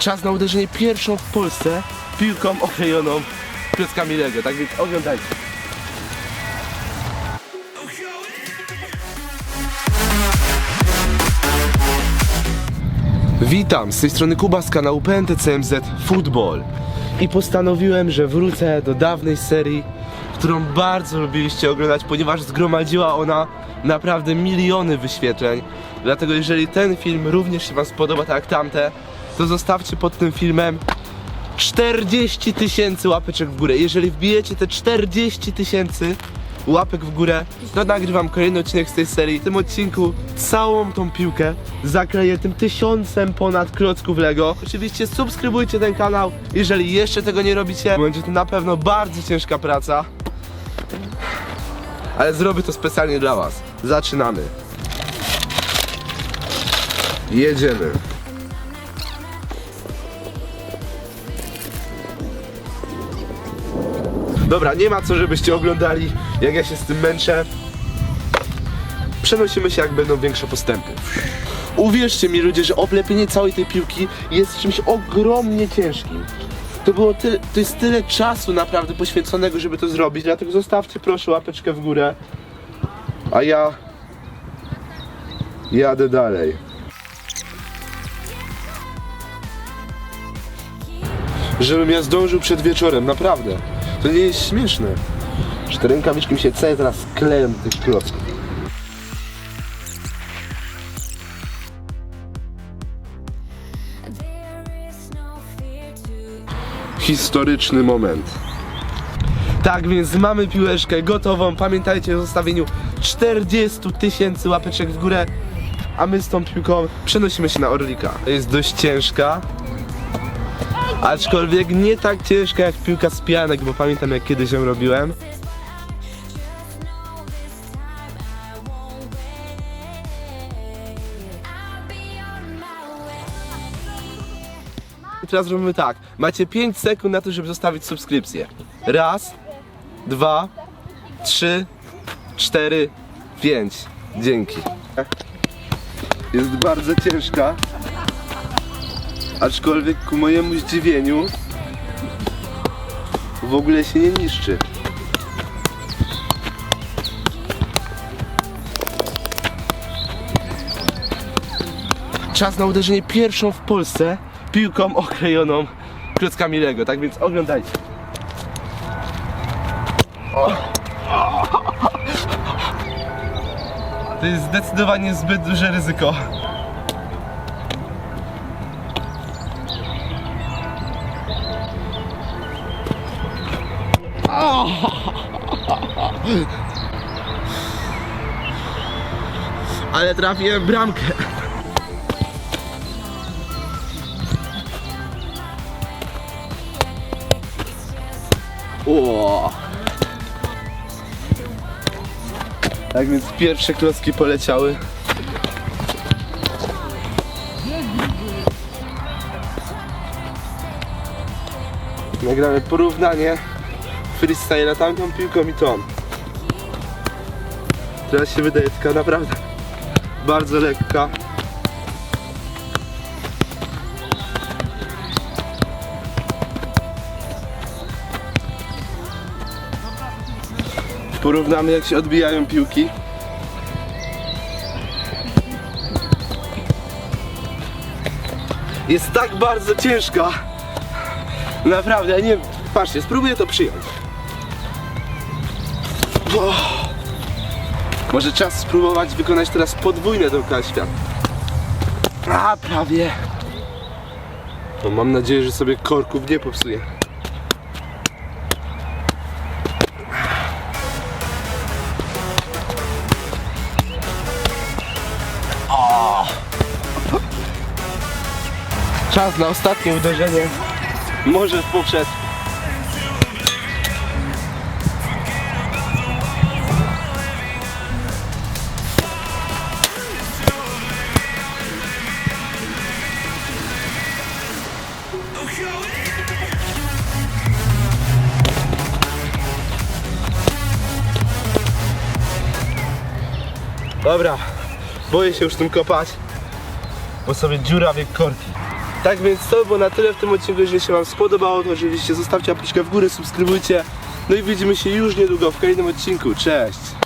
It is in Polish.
Czas na uderzenie pierwszą w Polsce piłką oklejoną klockami Lego. Tak więc oglądajcie. Witam, z tej strony Kuba z kanału PNTCMZ Football i postanowiłem, że wrócę do dawnej serii, którą bardzo lubiliście oglądać, ponieważ zgromadziła ona naprawdę miliony wyświetleń. Dlatego jeżeli ten film również się Wam spodoba tak jak tamte, to zostawcie pod tym filmem 40 tysięcy łapeczek w górę. Jeżeli wbijecie te 40 tysięcy łapek w górę, to nagrywam kolejny odcinek z tej serii. W tym odcinku całą tą piłkę zakleję tym tysiącem ponad klocków Lego. Oczywiście subskrybujcie ten kanał, jeżeli jeszcze tego nie robicie. Będzie to na pewno bardzo ciężka praca. Ale zrobię to specjalnie dla Was. Zaczynamy. Jedziemy. Dobra, nie ma co, żebyście oglądali, jak ja się z tym męczę. Przenosimy się, jak będą większe postępy. Uwierzcie mi, ludzie, że oblepienie całej tej piłki jest czymś ogromnie ciężkim. To było tyle, to jest tyle czasu naprawdę poświęconego, żeby to zrobić, dlatego zostawcie proszę łapeczkę w górę. A ja jadę dalej. Żebym ja zdążył przed wieczorem, naprawdę. To nie jest śmieszne. Że te rękawiczki mi się całe teraz kleją do tych klocków. Historyczny moment. Tak więc mamy piłeczkę gotową. Pamiętajcie o zostawieniu 40 tysięcy łapeczek w górę. A my z tą piłką przenosimy się na Orlika. Jest dość ciężka. Aczkolwiek nie tak ciężka jak piłka z pianek, bo pamiętam jak kiedyś ją robiłem. Teraz robimy tak. Macie 5 sekund na to, żeby zostawić subskrypcję. Raz, dwa, trzy, cztery, pięć. Dzięki. Jest bardzo ciężka. Aczkolwiek ku mojemu zdziwieniu w ogóle się nie niszczy. Czas na uderzenie pierwszą w Polsce piłką oklejoną klockami Lego. Tak więc oglądajcie. To jest zdecydowanie zbyt duże ryzyko. Ale trafiłem bramkę. O. Tak więc pierwsze klocki poleciały. Nagramy porównanie freestyle'a tamtą piłką i tą. Teraz się wydaje taka naprawdę bardzo lekka. Porównamy jak się odbijają piłki. Jest tak bardzo ciężka. Naprawdę, ja nie Patrzcie, spróbuję to przyjąć. O. Może czas spróbować wykonać teraz podwójne dookoła świata. A, prawie. No, mam nadzieję, że sobie korków nie popsuję. Czas na ostatnie uderzenie. Może w. Dobra, boję się już tym kopać, bo sobie dziurawię korki. Tak więc to było na tyle w tym odcinku. Jeżeli się Wam spodobało, to oczywiście zostawcie apeczkę w górę, subskrybujcie. No i widzimy się już niedługo w kolejnym odcinku. Cześć!